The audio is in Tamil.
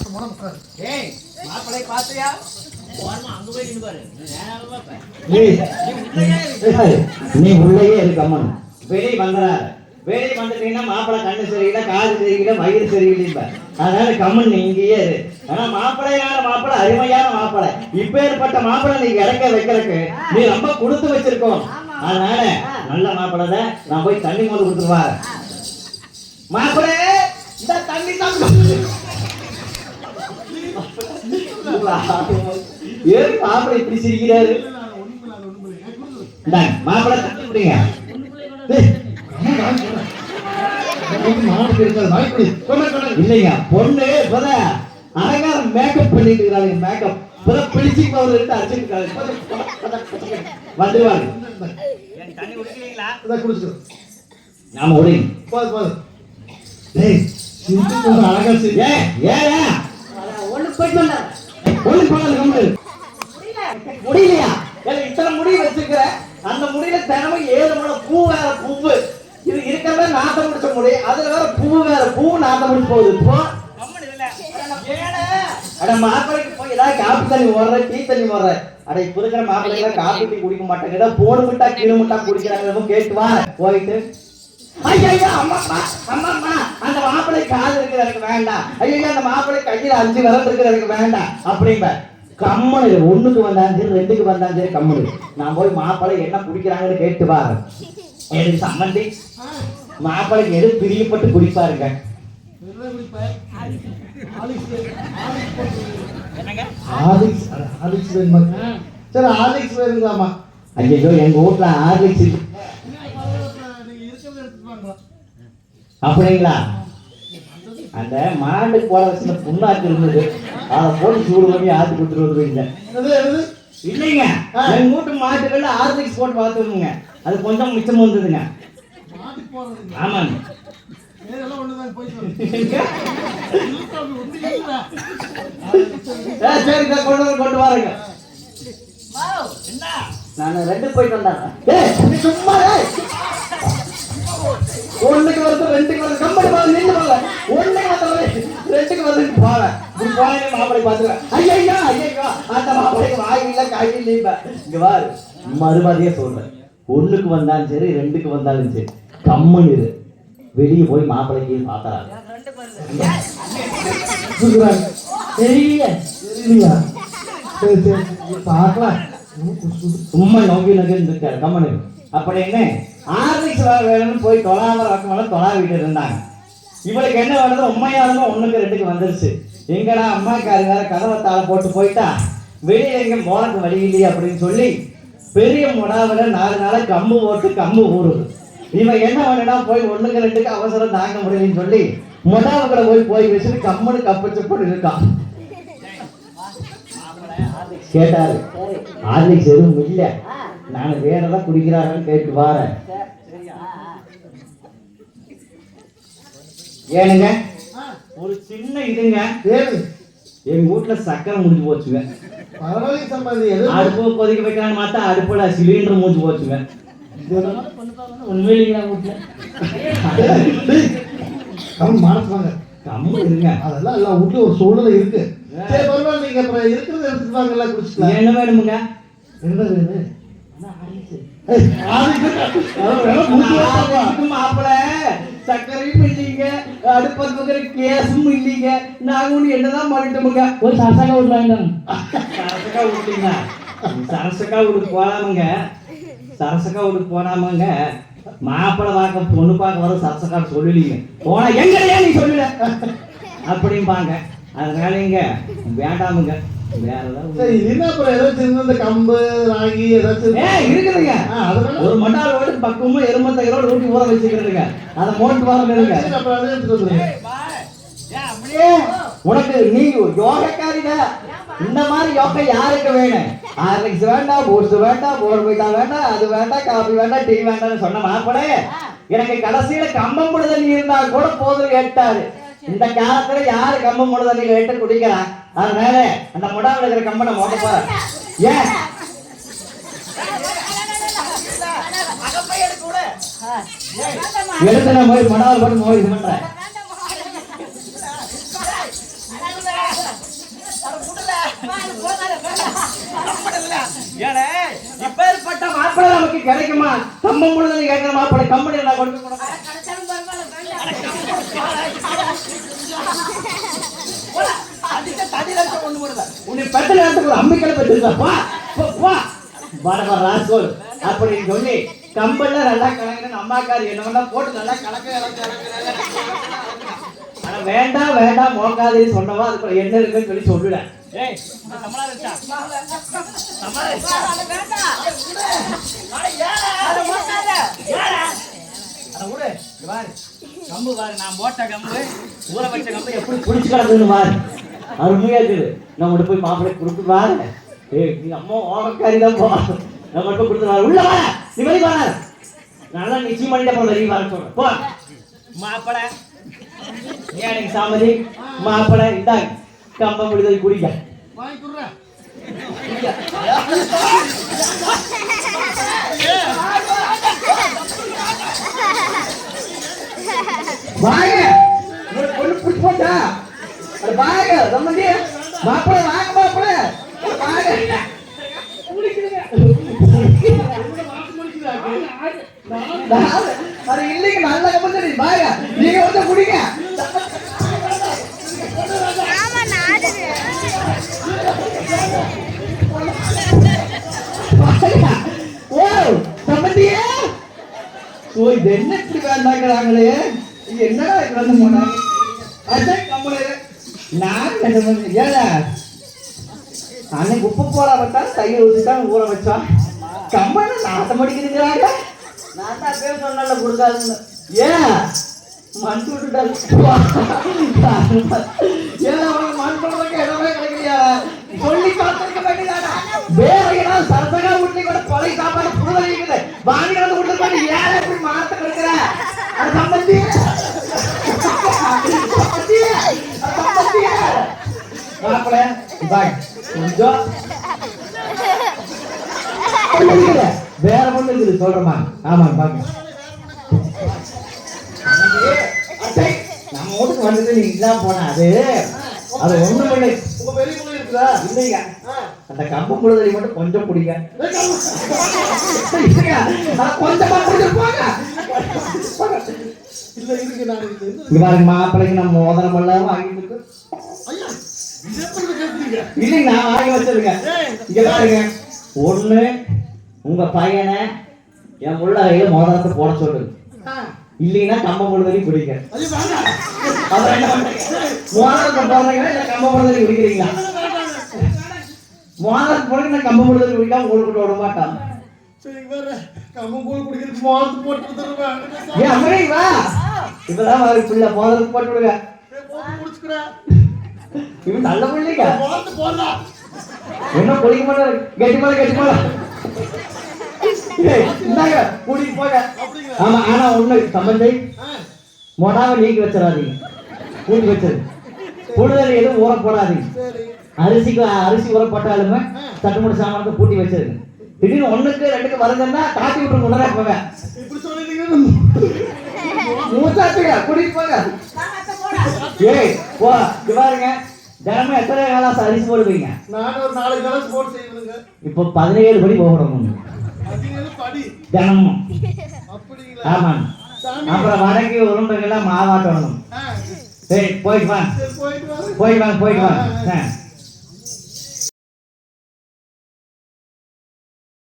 சத்தமான உட்காரு ஏய் மாப்பிளை பாத்தியா நீ உள்ளேயே இருக்கம்மா வெளியே பண்றாரு வெளியே வந்துட்டீங்கன்னா மாப்பிள்ளை கண்ணு சரியில்லை காது சரியில்லை வயிறு சரியில்லை அதனால கம்மன் நீ இங்கேயே இரு ஆனா மாப்பிள்ளையான மாப்பிள்ளை அருமையான மாப்பிள்ளை இப்ப ஏற்பட்ட மாப்பிள்ளை நீ இறக்க வைக்கிறதுக்கு நீ ரொம்ப கொடுத்து வச்சிருக்கோம் அதனால நல்ல மாப்பிள்ளை நான் போய் தண்ணி மோது கொடுத்துருவா மாப்பிள்ளை இந்த தண்ணி தான் ஏன் மாப்பிள்ளை இப்படி சிரிக்கிறாரு? மாப்பிள்ளை தண்ணி விடுங்க ஏய், பொண்ணு இப்பதான் அலங்காரம் மேக்கப் பண்ணிட்டு இருக்காங்க மேக்கப் இப்பதான் பிடிச்சி பவர் எடுத்து அடிச்சிருக்காங்க வந்துருவாங்க தண்ணி நாம ஒடுங்க போது போது. டேய் அழகா ஏன்? ஒண்ணு போனது கம்மு முடியலையா? ஏன் இத்தனை முடி வச்சிருக்கிற அந்த முடியில தினமும் ஏழு முளை பூ வேற பூவு. இது இருக்கிறத நாட்டம் முடிச்ச முடி அதுல வேற பூ வேற பூ நாட்டம் முடிச்சு போகுது. இப்போ அட மாப்பிளைக்கு போய் ஏதாவது காப்பி தண்ணி ஓடுற டீ தண்ணி ஓடுற. அட இப்ப இருக்கிற மாப்பிள்ளைங்க காப்பி டீ குடிக்க மாட்டாங்க ஏதோ போடு முட்டா கீழு முட்டா குடிக்கிறாங்க கேட்டு வா. போயிட்டு. ஐயா அம்மாப்பா அம்மாப்பா அந்த மாப்பிள்ளை காது இருக்குது எனக்கு வேண்டாம். ஐயா அந்த மாப்பிள்ளை கையில அஞ்சு விரல் இருக்குது எனக்கு வேண்டாம். அப்படிம்ப கம்மனு. ஒண்ணுக்கு வந்தாலும் சரி ரெண்டுக்கு வந்தாலும் சரி கம்மனு. நான் போய் மாப்பிள்ளை என்ன குடிக்கிறாங்கன்னு கேட்டு வா எனக்கு சம்மந்தி. மாப்பிள்ளைக்கு எது பிரியப்பட்டு குடிப்பாருங்க? என்னங்க ஆலிக்ஸ் ஆலிக்ஸ் வேணுமா சரி ஆலிக்ஸ் வேணுங்களாமா ஐயோ எங்க வீட்டுல ஆர்லிக்ஸ் அப்படிங்களா? அந்த மாட்டுக்கு போட வச்சுல புண்ணாக்கு இருந்தது. அதை போட்டு சூடு பண்ணி ஆத்தி கொடுத்துட்டு வருவீங்க இல்லைங்க. எங்க வீட்டு மாட்டுக்கள்ல ஆர்லிக்ஸ் போட்டு பார்த்துருங்க அது கொஞ்சம் மிச்சம் வந்ததுங்க ஆமாங்க. கொண்டு வாருங்க. என்ன நான் ரெண்டு போயிட்டு நீ சும்மா. ஒண்ணுக்கு வருது ரெண்டுக்கு வருது. கம்பெனி போகுது நீங்க போகல ஒண்ணுக்கு வந்து ரெண்டுக்கு வருது போல இப்படி போனே மாப்பிளை பாத்துக்கிறேன் ஐயா ஐயா ஐயா அந்த மாப்பிளைக்கு வாய் இல்ல காய் இல்ல இங்க பாரு மறுபடியே சொல்றேன். ஒண்ணுக்கு வந்தாலும் சரி ரெண்டுக்கு வந்தாலும் சரி கம்மன் இரு. வெளியே போய் மாப்பிளைக்கு பாத்தறாங்க சுகுரான் தெரியல தெரியலையா? சரி சரி. பார்க்கலாம். சும்மா நோக்கி நோக்கி இருக்காரு கம்மனு அப்படி என்ன? ஆர்லிக்ஸ் வேணும்னு போய் தொழாத ரக்கமெல்லாம் தொழா வீட்டு இருந்தாங்க இவளுக்கு என்ன வேணுதோ உண்மையாலுமே ஒன்றுக்கு ரெண்டுக்கு வந்துருச்சு. எங்கடா அம்மாக்காரு வேற கதவை தாள போட்டு போயிட்டா? வெளியில எங்கே போனக்கு வழி இல்லையே அப்படின்னு சொல்லி பெரிய முடாவில் நாலு நாளாக கம்பு போட்டு கம்பு ஊறுது. இவன் என்ன பண்ணுனா போய் ஒண்ணுக்கு ரெண்டுக்கு அவசரம் தாங்க முடியலன்னு சொல்லி முடாவுக்குள்ள போய் போய் வச்சுட்டு கம்முன்னு கப்பு சப்புன்னு இருக்கான் கேட்டாரு. ஹார்லிக்ஸ் எதுவும் இல்லை. நான் வேற ஏதாவது குடிக்கிறாங்கன்னு கேட்டு வாரேன் ஏனுங்க? ஒரு சின்ன இதுங்க. எங்க வீட்டுல சக்கரை முடிஞ்சு போச்சுங்க. பரவாயில்ல சம்பாதி எது அடுப்பு கொதிக்க வைக்கலாம்னு பார்த்தா அடுப்புல சிலிண்டர் முடிஞ்சு போச்சுங்க. உண்மையிலேங்களா வீட்டுல அவன் மனசு வாங்க கம்மு இருங்க. அதெல்லாம் எல்லாம் வீட்டுல ஒரு சூழ்நிலை இருக்கு. சரி பரவாயில்ல நீங்க அப்புறம் இருக்கிறத எடுத்துட்டு வாங்க எல்லாம் குடிச்சுக்கலாம். என்ன வேணுமுங்க? என்ன வேணும் ஏய், ஆதிக்கு அதான் வேணா மூச்சு வாங்க. இதுக்கு மாப்பிள சக்கரையும் இல்லைங்க. அடுப்பது பக்கம் கேஸும் இல்லைங்க. நாங்க ஒண்ணு என்னதான் பண்ணிட்டோமுங்க ஒரு சரசக்கா விட்டுலாங்க சரசக்கா விட்டீங்க சரசக்கா வீட்டுக்கு போனாமுங்க சரசக்கா வீட்டுக்கு போனாமுங்க. மாப்பிளை பார்க்க பொண்ணு பார்க்க வர சரசக்கா சொல்லலீங்க. போனா எங்கடையா நீ சொல்லல. அப்படிம்பாங்க. அதனால இங்க வேண்டாமுங்க. சரி என்ன அப்புறம் ஏதாச்சும் இருந்தா இந்த கம்பு ராகி ஏதாச்சும் இருக்குதுங்க. ஒரு மண்டால் ஓடு பக்கமும் எருமத்தகரோடு ஊட்டி ஊற வச்சுக்கிறதுங்க அதை மோட்டு வரணுங்க சரி, அப்புறம் அதை எடுத்துட்டு உனக்கு நீ யோகக்காரிடா இந்த மாதிரி யோகா யாருக்கு வேணும்? ஹார்லிக்ஸ் வேண்டாம் பூஸ்ட் வேண்டாம் போர்மிட்டா வேண்டாம் அது வேண்டாம் காபி வேண்டாம் டீ வேண்டாம்னு சொன்ன மாப்பிளே எனக்கு கடைசியில கம்பம் முழுதல் இருந்தா கூட போதும் கேட்டாரு. இந்த காலத்துல யாரு கம்பு முழு தண்ணியில வெட்டு குடிக்கிறா? அதனால அந்த முடாவில் இருக்கிற கம்பை நம்ம ஓட்டப்பா ஏன்? எடுத்து போய் முடாவில் போட்டு மோதி இது பண்றேன். இப்பேற்பட்ட மாப்பிள்ளை நமக்கு கிடைக்குமா? கம்பம் முழுதல் கேட்கிற மாப்பிள்ளை கம்பெனி நான் கொண்டு நீ உன்னை பெத்த நேரத்துக்கு ஒரு அம்பிக்கலை பெற்றிருந்தப்பா வா வர வர ராசோல் ராஸ்கோல் அப்படின்னு சொல்லி கம்பல்ல நல்லா கலக்குறேன் அம்மாக்காரி என்ன போட்டு நல்லா கலக்க ஆனா வேண்டாம் வேண்டாம் மோக்காதே சொன்னவா அதுக்கு என்ன இருக்குன்னு சொல்லி சொல்லுடேன் ஏய், கம்பு பாரு நான் போட்ட கம்பு ஊற வச்ச கம்பு எப்படி புடிச்சு கிடக்குன்னு பாரு. அருமையா இருக்குது. நம்ம கிட்ட போய் மாப்பிள்ளை கொடுத்து பாரு. ஏய் நீ அம்மா ஓமக்காரி தான் போ. நம்ம கிட்ட கொடுத்து பாரு உள்ள வா நீ வெளிய வா நல்லா நிச்சயம் பண்ணிட்டு அப்புறம் வெளியே வர சொல்றேன். போ. மாப்பிளை ஏழைக்கு சாமதி. மாப்பிள்ளை இந்தாங்க கம்பம் விடுதலை குடிக்க. வாங்கி கொடுறேன் வாங்க உங்களுக்கு பொண்ணு பிடிச்சி போச்சா அட வாங்க சம்மந்தி மாப்பிள்ளை வாங்க மாப்பிள்ளை வாங்க. அது இல்லைங்க நல்ல கம்பம் சரி வாங்க நீங்க வந்து குடிங்க. ஓ சம்மந்தியே ஓ இது என்ன இப்படி வேண்டாங்கிறாங்களே? என்னடா இது வந்து போனாங்க அதான் கம்பளே நான் என்ன பண்ண ஏல அன்னைக்கு உப்பு போட வச்சான் தைய ஊற்றிட்டான் ஊற வச்சான் கம்பளை நாசம் அடிக்கிறீங்கிறாங்க நான் தான் பேர் சொன்னால கொடுக்காதுன்னு. ஏன் மண் விட்டுட்டாரு ஏன் அவங்க மண் போடுறதுக்கு இடமே கிடைக்கலையா? சொல்லி பார்த்துருக்க வேண்டியதாடா வேற ஏதாவது சரசகா வீட்டுல கூட பழைய சாப்பாடு புது இருக்குது வாங்கிட்டு வந்து ஏன் இப்படி மாத்த கிடைக்கிற? அது சம்பந்தி மாப்பிள்ள பாய் கொஞ்சம். வேற பொண்ணு இருக்குது சொல்றமா ஆமா பாக்க நம்ம வீட்டுக்கு வந்துட்டு நீங்க இதான் போனா அது? அது ஒண்ணும் இல்லை உங்க பெரிய பிள்ளை இருக்குதா? இல்லைங்க. அந்த கம்பம் முழுதலை மட்டும் கொஞ்சம் பிடிங்க கம்பு. கொஞ்சமா போங்க. இல்ல இருக்கு நான் இங்க பாருங்க மாப்பிள்ளைக்கு நம்ம மோதிரம் எல்லாம் வாங்கி கொடுத்து ஐயா இல்லைங்க நான் வாங்கி வச்சிருங்க. இங்க பாருங்க. ஒண்ணு உங்க பையனை என் முள்ள கையில மோதிரத்தை போட சொல்லுங்க. இல்லைன்னா கம்பம் முழுதலையும் பிடிங்க. மோதிரத்தை போடுறீங்களா இல்ல கம்பம் முழுதலை பிடிக்கிறீங்களா? மோதிரத்தை போடுங்க கம்பம் முழுதலை பிடிக்காம உங்களுக்கு விட மாட்டான். இப்பதான் பிள்ளை மோதிரத்தை போட்டு விடுங்க இவன் நல்ல பிள்ளைங்க. போடலாம் என்ன குளிக்க மாட்டாரு கெட்டி மேல கெட்டி மேல. இந்தாங்க கூட்டிட்டு போங்க. ஆமா ஆனா ஒண்ணு சம்பந்தை மொடாவை நீக்கி வச்சிடாதீங்க. கூட்டி வச்சிரு. கூடுதல் எதுவும் ஊற போடாதீங்க. அரிசிக்கு அரிசி ஊற போட்டாலுமே தட்டுமுடி சாமானத்தை பூட்டி வச்சிருங்க திடீர்னு ஒண்ணுக்கு ரெண்டுக்கு வருதுன்னா காட்டி விட்டு முன்னரா போங்க. கூட்டிட்டு போங்க. ஏய் போ பாருங்க. தினமும் எத்தனை காலம் அரிசி போடுவீங்க? நான் ஒரு நாலு கிளாஸ் போட்டு செய்வனுங்க. இப்போ பதினேழு படி. போகணும் தினமும் சாமி. அப்புறம் வடக்கு உருண்டைகள்லாம் மாவாட்டணும். சரி போயிட்டு வாங்க. போயிட்டு வாங்க போயிட்டு வாங்க.